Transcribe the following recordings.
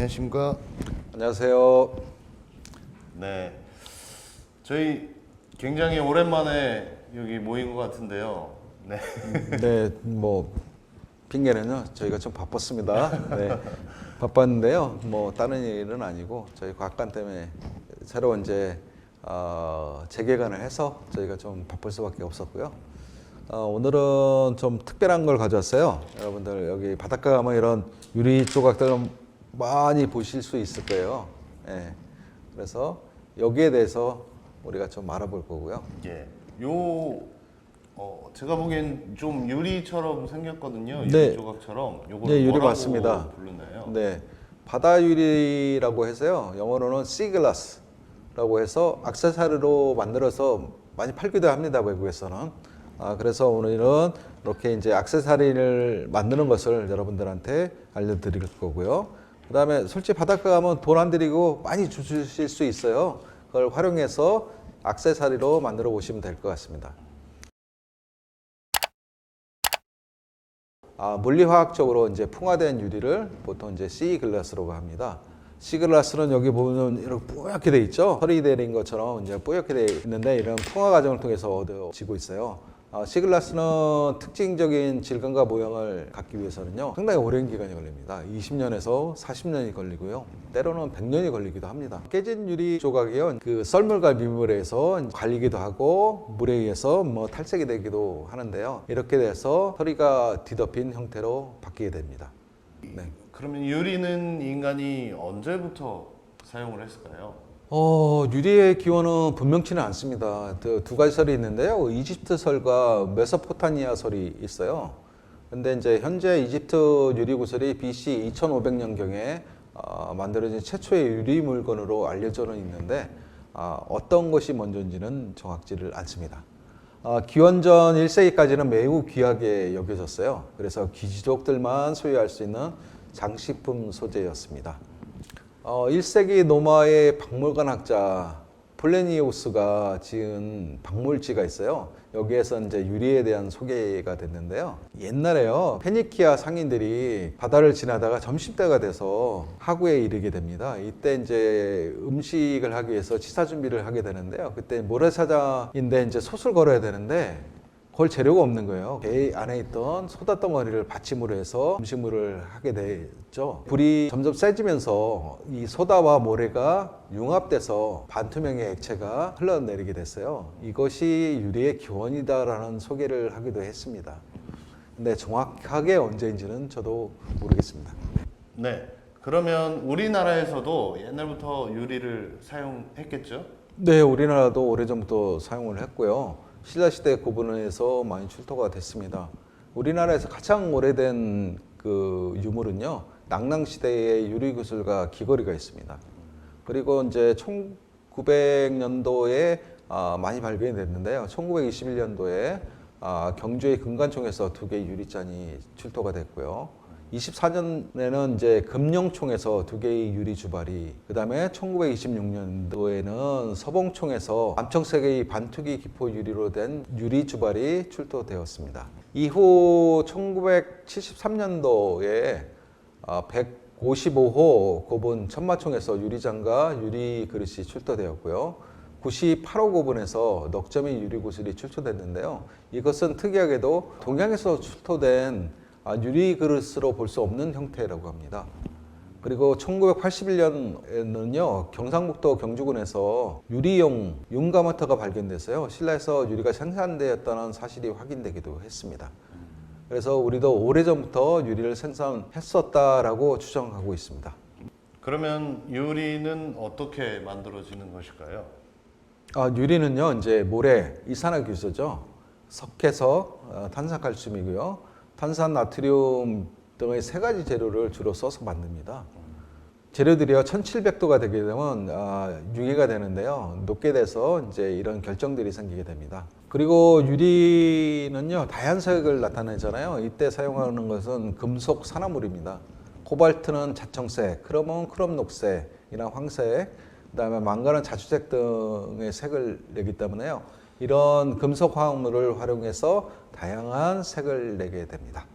안녕하십니까? 안녕하세요. 네. 저희 굉장히 오랜만에 여기 모인 것 같은데요. 네. 네, 뭐 핑계는요. 저희가 좀 바빴습니다. 네, 바빴는데요. 뭐 다른 일은 아니고 저희 과학관 때문에 새로 이제 어, 재개관을 해서 저희가 좀 바쁠 수밖에 없었고요. 어, 오늘은 좀 특별한 걸 가져왔어요. 여러분들 여기 바닷가 가면 이런 유리 조각들은 많이 보실 수 있을 거예요. 예. 그래서 여기에 대해서 우리가 좀 알아볼 거고요. 예. 요 어, 제가 보기엔 좀 유리처럼 생겼거든요. 유리 네. 조각처럼. 요걸 네, 유리 뭐라고 맞습니다. 부르나요? 네, 바다 유리라고 해서요. 영어로는 씨글라스라고 해서 악세사리로 만들어서 많이 팔기도 합니다. 외국에서는. 아, 그래서 오늘은 이렇게 이제 악세사리를 만드는 것을 여러분들한테 알려드릴 거고요. 그 다음에 솔직히 바닷가 가면 돈 안 들이고 많이 주실 수 있어요. 그걸 활용해서 악세사리로 만들어 보시면 될 것 같습니다. 아, 물리화학적으로 이제 풍화된 유리를 보통 이제 C 글라스라고 합니다. C 글라스는 여기 보면 이렇게 뿌옇게 돼 있죠. 털이 내린 것처럼 이제 뿌옇게 돼 있는데 이런 풍화 과정을 통해서 얻어지고 있어요. 아, C 글라스는 특징적인 질감과 모양을 갖기 위해서는요 상당히 오랜 기간이 걸립니다. 20년에서 40년이 걸리고요. 때로는 100년이 걸리기도 합니다. 깨진 유리 조각이요 그 썰물과 미물에서 갈리기도 하고 물에 의해서 뭐 탈색이 되기도 하는데요. 이렇게 돼서 털이가 뒤덮인 형태로 바뀌게 됩니다. 네. 그러면 유리는 인간이 언제부터 사용을 했을까요? 어, 유리의 기원은 분명치는 않습니다. 그두 가지 설이 있는데요. 이집트 설과 메소포타미아 설이 있어요. 근데 이제 현재 이집트 유리 구슬이 BC 2500년경에 어, 만들어진 최초의 유리 물건으로 알려져는 있는데 아, 어떤 것이 먼저인지는 정확지를 않습니다. 아, 기원전 1세기까지는 매우 귀하게 여겨졌어요. 그래서 귀족들만 소유할 수 있는 장식품 소재였습니다. 어, 1세기 노마의 박물관 학자 플레니우스가 지은 박물지가 있어요. 여기에서 이제 유리에 대한 소개가 됐는데요. 옛날에요. 페니키아 상인들이 바다를 지나다가 점심때가 돼서 하구에 이르게 됩니다. 이때 이제 음식을 하기 위해서 치사 준비를 하게 되는데요. 그때 모래사장인데 이제 솥을 걸어야 되는데 걸 재료가 없는 거예요. 배 안에 있던 소다 덩어리를 받침으로 해서 음식물을 하게 됐죠. 불이 점점 세지면서 이 소다와 모래가 융합돼서 반투명의 액체가 흘러내리게 됐어요. 이것이 유리의 기원이다라는 소개를 하기도 했습니다. 근데 정확하게 언제인지는 저도 모르겠습니다. 네. 그러면 우리나라에서도 옛날부터 유리를 사용했겠죠? 네, 우리나라도 오래전부터 사용을 했고요. 신라시대 고분에서 많이 출토가 됐습니다. 우리나라에서 가장 오래된 그 유물은요, 낙랑시대의 유리구슬과 귀걸이가 있습니다. 그리고 이제 1900년도에 아, 많이 발견이 됐는데요. 1921년도에 아, 경주의 금관총에서 두 개의 유리잔이 출토가 됐고요. 24년에는 이제 금룡총에서 두 개의 유리 주발이, 그 다음에 1926년도에는 서봉총에서 암청색의 반투기 기포 유리로 된 유리 주발이 출토되었습니다. 이후 1973년도에 155호 고분 천마총에서 유리장과 유리 그릇이 출토되었고요. 98호 고분에서 넉점이 유리 구슬이 출토됐는데요. 이것은 특이하게도 동양에서 출토된 아, 유리 그릇으로 볼 수 없는 형태라고 합니다. 그리고 1981년에는요 경상북도 경주군에서 유리용 윤가마터가 발견돼서요 신라에서 유리가 생산되었다는 사실이 확인되기도 했습니다. 그래서 우리도 오래전부터 유리를 생산했었다라고 추정하고 있습니다. 그러면 유리는 어떻게 만들어지는 것일까요? 아, 유리는요 이제 모래 이산화규소죠 석회석 어, 탄산칼슘이고요 탄산 나트륨 등의 세 가지 재료를 주로 써서 만듭니다. 재료들이요 1700도가 되게 되면 아, 유기가 되는데요 녹게 돼서 이제 이런 결정들이 생기게 됩니다. 그리고 유리는요 다양색을 나타내잖아요. 이때 사용하는 것은 금속 산화물입니다. 코발트는 자청색, 크롬은 크롬 녹색이나 황색, 그 다음에 망간은 자주색 등의 색을 내기 때문에요. 이런 금속 화학물을 활용해서 다양한 색을 내게 됩니다.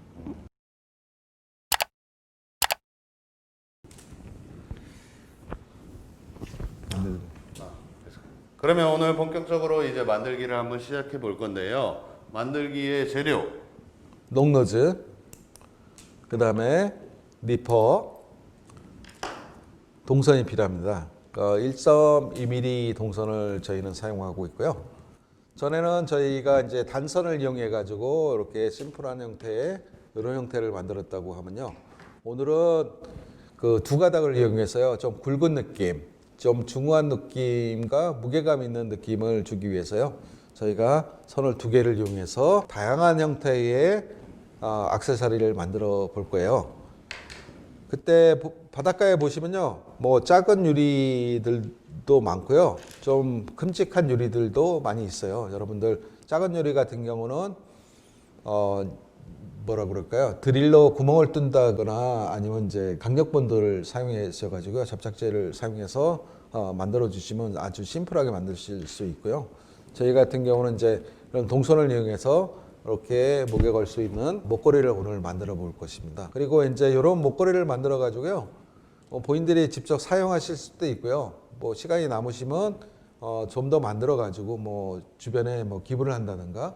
그러면 오늘 본격적으로 이제 만들기를 한번 시작해 볼 건데요. 만들기의 재료 녹노즈, 그 다음에 니퍼, 동선이 필요합니다. 그러니까 1.2mm 동선을 저희는 사용하고 있고요. 전에는 저희가 이제 단선을 이용해 가지고 이렇게 심플한 형태의 이런 형태를 만들었다고 하면요. 오늘은 그 두 가닥을 이용해서요. 좀 굵은 느낌, 좀 중후한 느낌과 무게감 있는 느낌을 주기 위해서요. 저희가 선을 두 개를 이용해서 다양한 형태의 아, 액세서리를 만들어 볼 거예요. 그때 보- 바닷가에 보시면요, 뭐 작은 유리들 도 많고요, 좀 큼직한 유리들도 많이 있어요. 여러분들 작은 유리 같은 경우는 어 뭐라 그럴까요? 드릴로 구멍을 뚫다거나 아니면 이제 강력본드를 사용해서 가지고요, 접착제를 사용해서 어, 만들어 주시면 아주 심플하게 만드실 수 있고요. 저희 같은 경우는 이제 이런 동선을 이용해서 이렇게 목에 걸 수 있는 목걸이를 오늘 만들어 볼 것입니다. 그리고 이제 이런 목걸이를 만들어 가지고요. 어, 본인들이 직접 사용하실 수도 있고요. 뭐 시간이 남으시면 어, 좀 더 만들어 가지고 뭐 주변에 뭐 기부를 한다든가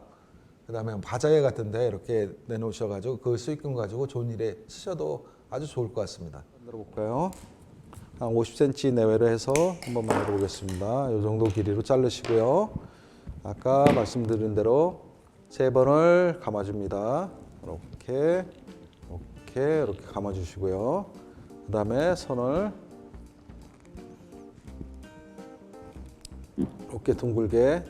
그다음에 바자회 같은데 이렇게 내놓으셔 가지고 그 수익금 가지고 좋은 일에 쓰셔도 아주 좋을 것 같습니다. 만들어 볼까요? 한 50cm 내외로 해서 한번 만들어 보겠습니다. 이 정도 길이로 자르시고요. 아까 말씀드린 대로 세 번을 감아줍니다. 이렇게, 이렇게, 이렇게 감아주시고요. 그 다음에 선을 이렇게 둥글게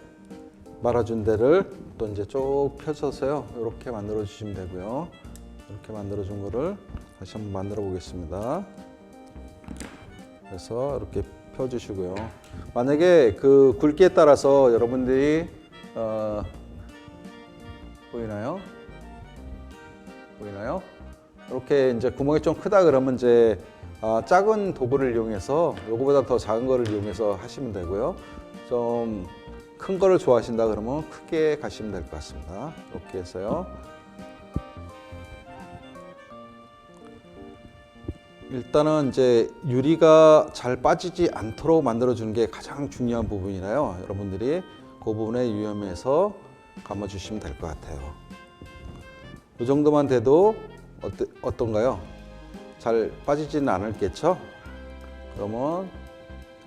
말아준 데를 또 이제 쭉 펴서서요. 이렇게 만들어 주시면 되고요. 이렇게 만들어 준 거를 다시 한번 만들어 보겠습니다. 그래서 이렇게 펴 주시고요. 만약에 그 굵기에 따라서 여러분들이 어, 보이나요? 보이나요? 이렇게 이제 구멍이 좀 크다 그러면 이제 아, 작은 도구를 이용해서 요거보다 더 작은 거를 이용해서 하시면 되고요. 좀 큰 거를 좋아하신다 그러면 크게 가시면 될 것 같습니다. 이렇게 해서요. 일단은 이제 유리가 잘 빠지지 않도록 만들어 주는 게 가장 중요한 부분이라요. 여러분들이 그 부분에 유념해서 감아 주시면 될 것 같아요. 이 정도만 돼도 어때, 어떤가요? 잘 빠지지는 않을겠죠? 그러면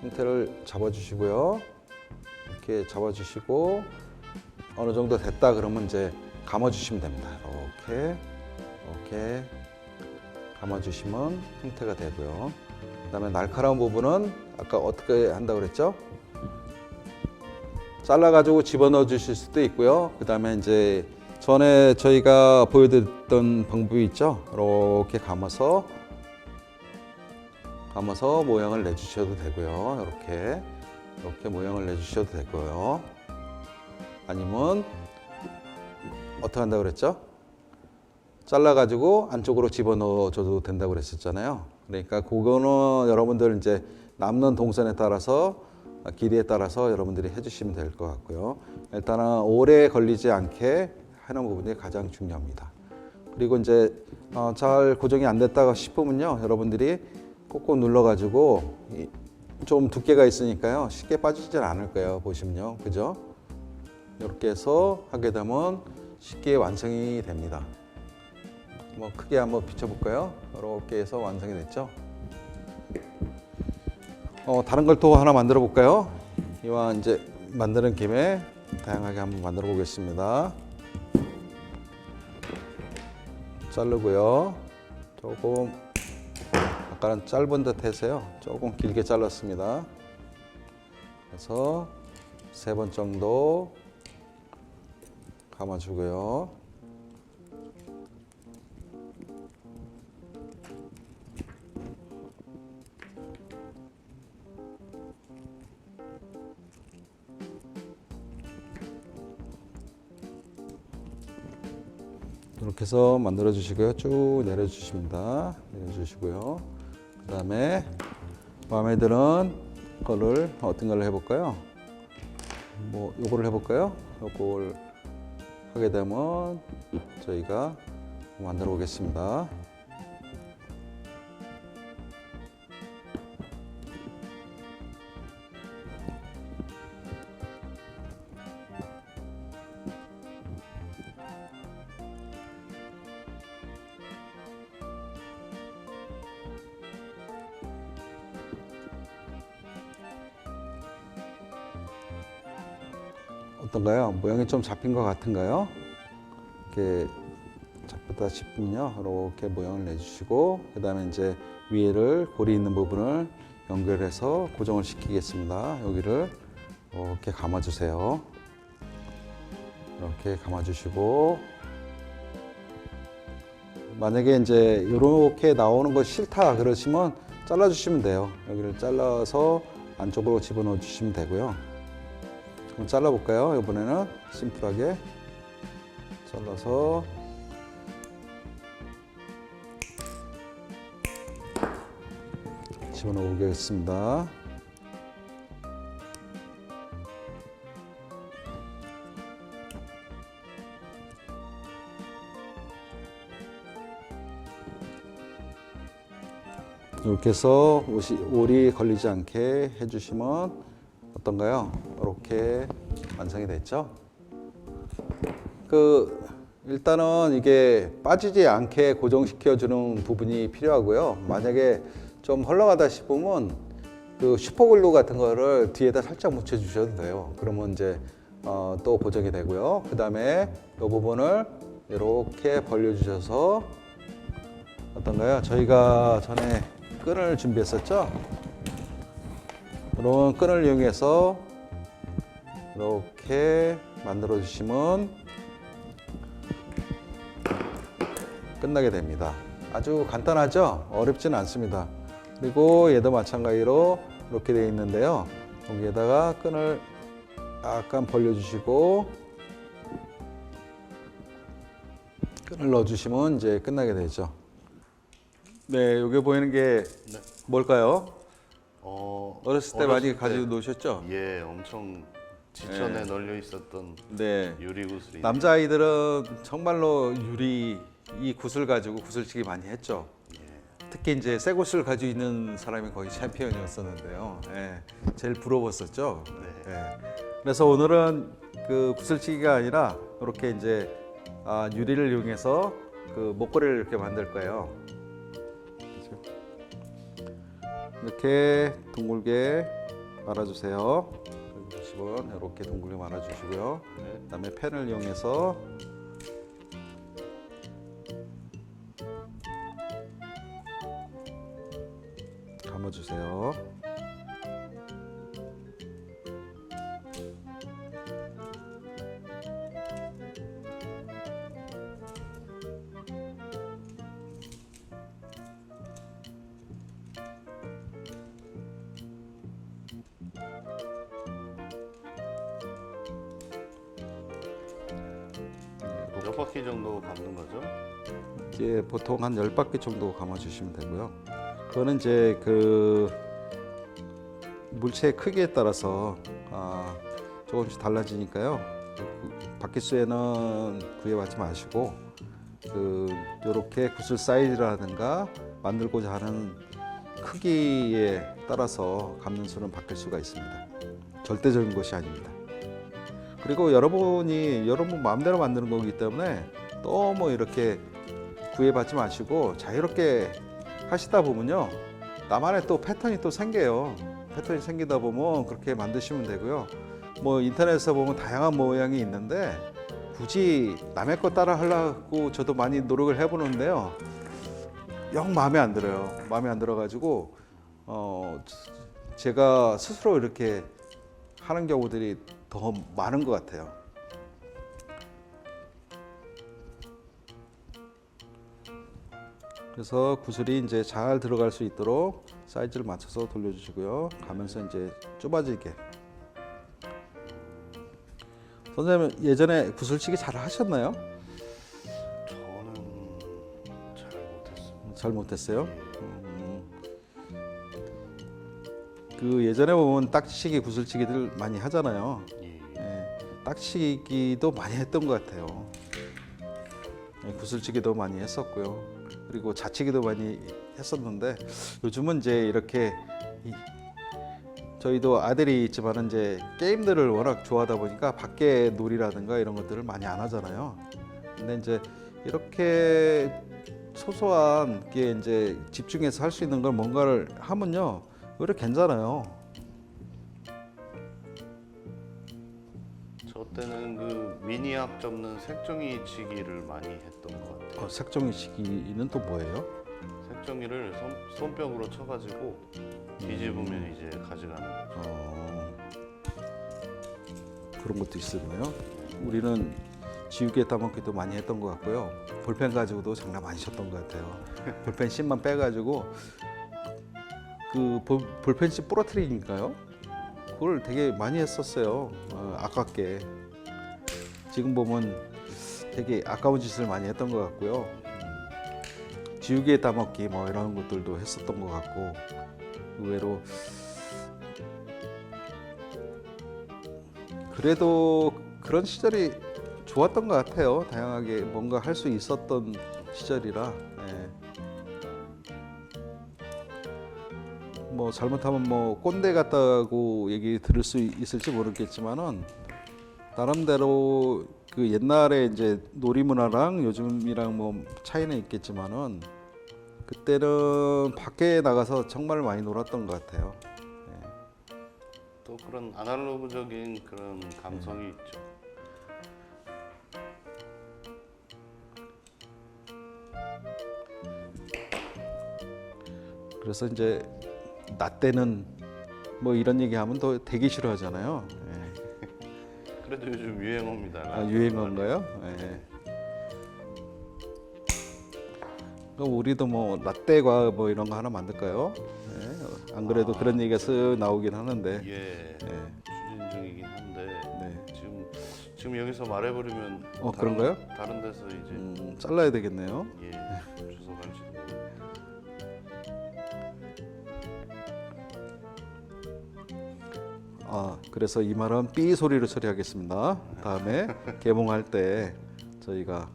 형태를 잡아 주시고요. 이렇게 잡아 주시고 어느 정도 됐다 그러면 이제 감아 주시면 됩니다. 이렇게 이렇게 감아주시면 형태가 되고요. 그 다음에 날카로운 부분은 아까 어떻게 한다고 그랬죠? 잘라가지고 집어넣어 주실 수도 있고요. 그 다음에 이제 전에 저희가 보여드렸던 방법이 있죠. 이렇게 감아서 감아서 모양을 내주셔도 되고요. 이렇게 이렇게 모양을 내주셔도 되고요. 아니면 어떻게 한다고 그랬죠? 잘라가지고 안쪽으로 집어넣어줘도 된다고 그랬었잖아요. 그러니까 그거는 여러분들 이제 남는 동선에 따라서 길이에 따라서 여러분들이 해주시면 될 것 같고요. 일단은 오래 걸리지 않게 하는 부분이 가장 중요합니다. 그리고 이제 어, 잘 고정이 안 됐다가 싶으면요, 여러분들이 꼭꼭 눌러가지고 이- 좀 두께가 있으니까요, 쉽게 빠지질 않을 거예요. 보시면요, 그죠? 이렇게 해서 하게 되면 쉽게 완성이 됩니다. 뭐 크게 한번 비춰볼까요? 이렇게 해서 완성이 됐죠. 어, 다른 걸 또 하나 만들어 볼까요? 이왕 이제 만드는 김에 다양하게 한번 만들어 보겠습니다. 자르고요. 조금 아까는 짧은 듯 해서요. 조금 길게 잘랐습니다. 그래서 세 번 정도 감아주고요. 해서 만들어 주시고요. 쭉 내려 주십니다. 내려 주시고요. 그 다음에 마음에 드는 거를 어떤 걸로 해 볼까요? 뭐 요거를 해 볼까요? 요걸 하게 되면 저희가 만들어 보겠습니다. 모양이 좀 잡힌 것 같은가요? 이렇게 잡혔다 싶으면요. 이렇게 모양을 내주시고 그 다음에 이제 위에를 고리 있는 부분을 연결해서 고정을 시키겠습니다. 여기를 이렇게 감아주세요. 이렇게 감아주시고 만약에 이제 이렇게 나오는 거 싫다 그러시면 잘라주시면 돼요. 여기를 잘라서 안쪽으로 집어넣어 주시면 되고요. 그럼 잘라볼까요? 이번에는 심플하게 잘라서 집어넣어 보겠습니다. 이렇게 해서 옷이, 올이 걸리지 않게 해주시면 어떤가요? 이렇게 완성이 됐죠? 그 일단은 이게 빠지지 않게 고정시켜 주는 부분이 필요하고요. 만약에 좀 흘러가다 싶으면 그 슈퍼글루 같은 거를 뒤에다 살짝 묻혀 주셔도 돼요. 그러면 이제 어, 또 고정이 되고요. 그 다음에 이 부분을 이렇게 벌려 주셔서 어떤가요? 저희가 전에 끈을 준비했었죠? 이런 끈을 이용해서 이렇게 만들어 주시면 끝나게 됩니다. 아주 간단하죠? 어렵지는 않습니다. 그리고 얘도 마찬가지로 이렇게 되어 있는데요. 여기에다가 끈을 약간 벌려 주시고 끈을 넣어 주시면 이제 끝나게 되죠. 네, 여기 보이는 게 네. 뭘까요? 어, 어렸을 때 많이 가지고 노셨죠? 예, 엄청 지천에 널려 있었던 네. 유리 구슬이. 남자 아이들은 정말로 유리 이 굿을 가지고 구슬치기 많이 했죠. 특히 이제 새 굿을 가지고 있는 사람이 거의 챔피언이었었는데요. 예, 제일 부러웠었죠. 예. 그래서 오늘은 그 구슬치기가 아니라 이렇게 이제 아, 유리를 이용해서 그 목걸이를 이렇게 만들 거예요. 그죠? 이렇게 둥글게 말아주세요. 여기 보시면 이렇게 둥글게 말아주시고요. 네. 그다음에 펜을 이용해서 감아주세요. 보통 한 10바퀴 정도 감아 주시면 되고요. 그거는 이제 그 물체의 크기에 따라서 아, 조금씩 달라지니까요. 그 바퀴수에는 구애받지 마시고 그 요렇게 구슬 사이즈라든가 만들고자 하는 크기에 따라서 감는 수는 바뀔 수가 있습니다. 절대적인 것이 아닙니다. 그리고 여러분이 여러분 마음대로 만드는 거기 때문에 너무 이렇게 구애받지 마시고 자유롭게 하시다 보면요. 나만의 또 패턴이 또 생겨요. 패턴이 생기다 보면 그렇게 만드시면 되고요. 뭐 인터넷에서 보면 다양한 모양이 있는데 굳이 남의 거 따라 하려고 저도 많이 노력을 해보는데요. 영 마음에 안 들어요. 마음에 안 들어가지고 어 제가 스스로 이렇게 하는 경우들이 더 많은 것 같아요. 그래서 구슬이 이제 잘 들어갈 수 있도록 사이즈를 맞춰서 돌려주시고요. 가면서 이제 좁아지게. 선생님 예전에 구슬치기 잘 하셨나요? 저는 잘 못했습니다. 잘 못했어요. 음. 그 예전에 보면 딱지치기 구슬치기들 많이 하잖아요. 예. 예, 딱치기도 많이 했던 것 같아요. 예, 구슬치기도 많이 했었고요. 그리고 자치기도 많이 했었는데 요즘은 이제 이렇게 이- 저희도 아들이 있지만 이제 게임들을 워낙 좋아하다 보니까 밖에 놀이라든가 이런 것들을 많이 안 하잖아요. 근데 이제 이렇게 소소한 게 이제 집중해서 할 수 있는 걸 뭔가를 하면요, 오히려 괜찮아요. 저 그때는 그 미니학 접는 색종이 치기를 많이 했던 것 같아요. 어, 색종이 시기는 또 뭐예요? 색종이를 손, 손뼉으로 쳐가지고 뒤집으면 이제 가져가는 거죠. 어, 그런 것도 있었나요? 우리는 지우개 따먹기도 많이 했던 것 같고요. 볼펜 가지고도 장난 많이 쳤던 것 같아요. 볼펜 芯만 빼가지고 그 볼, 볼펜 芯 부러뜨리기인가요? 그걸 되게 많이 했었어요. 어, 아깝게. 지금 보면 되게 아까운 짓을 많이 했던 것 같고요. 음, 지우개 따먹기 뭐 이런 것들도 했었던 것 같고 의외로 그래도 그런 시절이 좋았던 것 같아요. 다양하게 뭔가 할 수 있었던 시절이라. 예. 뭐 잘못하면 뭐 꼰대 같다고 얘기 들을 수 있을지 모르겠지만은 나름대로 그 옛날에 이제 놀이 문화랑 요즘이랑 뭐 차이는 있겠지만은 그때는 밖에 나가서 정말 많이 놀았던 것 같아요. 또 그런 아날로그적인 그런 감성이 있죠. 그래서 이제 나 때는 뭐 이런 얘기하면 또 되게 싫어하잖아요. 예. 그래도 요즘 유행어입니다. 아, 유행어인가요? 예. 그럼 우리도 뭐 라떼과 뭐 이런 거 하나 만들까요? 예. 안 그래도 그런 얘기가 쓱 나오긴 하는데. 예, 예. 추진 중이긴 한데 네. 지금 지금 여기서 말해버리면 어, 다른- 그런가요? 다른 데서 이제 음, 잘라야 되겠네요. 예 아, 그래서 이 말은 삐 소리로 처리하겠습니다. 다음에 개봉할 때 저희가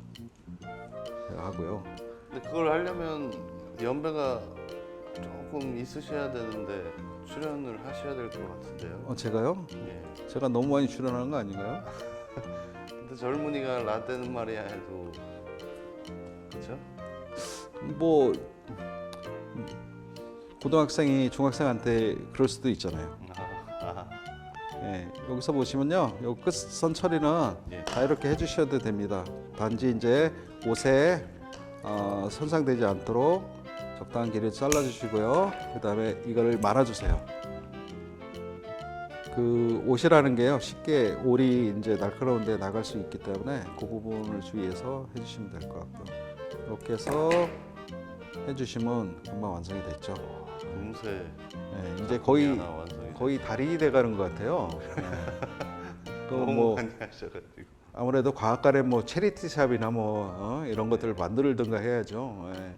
하고요. 근데 그걸 하려면 연배가 조금 있으셔야 되는데 출연을 하셔야 될 것 같은데요. 어, 제가요? 예. 제가 너무 많이 출연하는 거 아닌가요? 근데 젊은이가 라떼는 말이야 해도 그렇죠? 뭐 고등학생이 중학생한테 그럴 수도 있잖아요. 예, 여기서 보시면요, 요 끝선 처리는 예. 다 이렇게 해주셔도 됩니다. 단지 이제 옷에 어, 손상되지 않도록 적당한 길이를 잘라주시고요. 그 다음에 이거를 말아주세요. 그 옷이라는 게요, 쉽게 올이 이제 날카로운데 나갈 수 있기 때문에 그 부분을 주의해서 해주시면 될 것 같고요. 이렇게 해서 해주시면 금방 완성이 됐죠. 금세 예, 이제 거의 하나 완성이 거의 달인이 돼가는 것 같아요. 네. 많이 하셔가지고 아무래도 과학관에 뭐 체리티 샵이나 뭐 어, 이런 것들을 만들든가 해야죠. 예.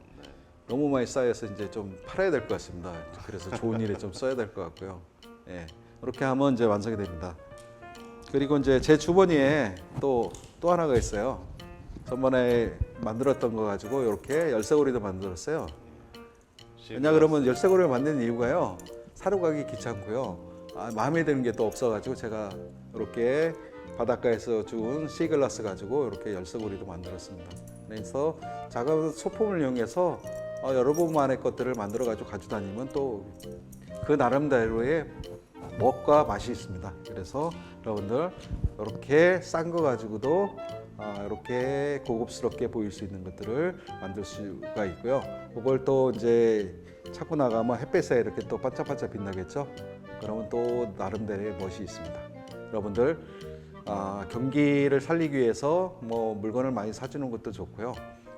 너무 많이 쌓여서 이제 좀 팔아야 될 것 같습니다. 그래서 좋은 일에 좀 써야 될 것 같고요. 예. 이렇게 하면 이제 완성이 됩니다. 그리고 이제 제 주머니에 또 또 하나가 있어요. 전번에 만들었던 거 가지고 이렇게 열쇠고리도 만들었어요. 왜냐 그러면 열쇠고리를 만드는 이유가요 사러 가기 귀찮고요. 아, 마음에 드는 게 또 없어가지고 제가 이렇게 바닷가에서 준 시글라스 가지고 이렇게 열쇠고리도 만들었습니다. 그래서 작은 소품을 이용해서 어, 여러분만의 것들을 만들어 가지고 가지고 다니면 또 그 나름대로의 먹과 맛이 있습니다. 그래서 여러분들 이렇게 싼 거 가지고도 아, 이렇게 고급스럽게 보일 수 있는 것들을 만들 수가 있고요. 그걸 또 이제 찾고 나가면 햇빛에 이렇게 또 반짝반짝 빛나겠죠. 그러면 또 나름대로의 멋이 있습니다. 여러분들 아, 경기를 살리기 위해서 뭐 물건을 많이 사주는 것도 좋고요.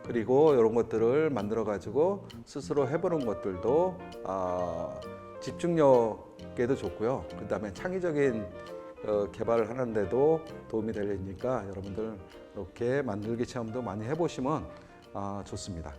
그리고 이런 것들을 만들어 가지고 스스로 해보는 것들도 아, 집중력에도 좋고요. 그 다음에 창의적인 어, 개발을 하는데도 도움이 되니까 여러분들 이렇게 만들기 체험도 많이 해보시면 아, 좋습니다.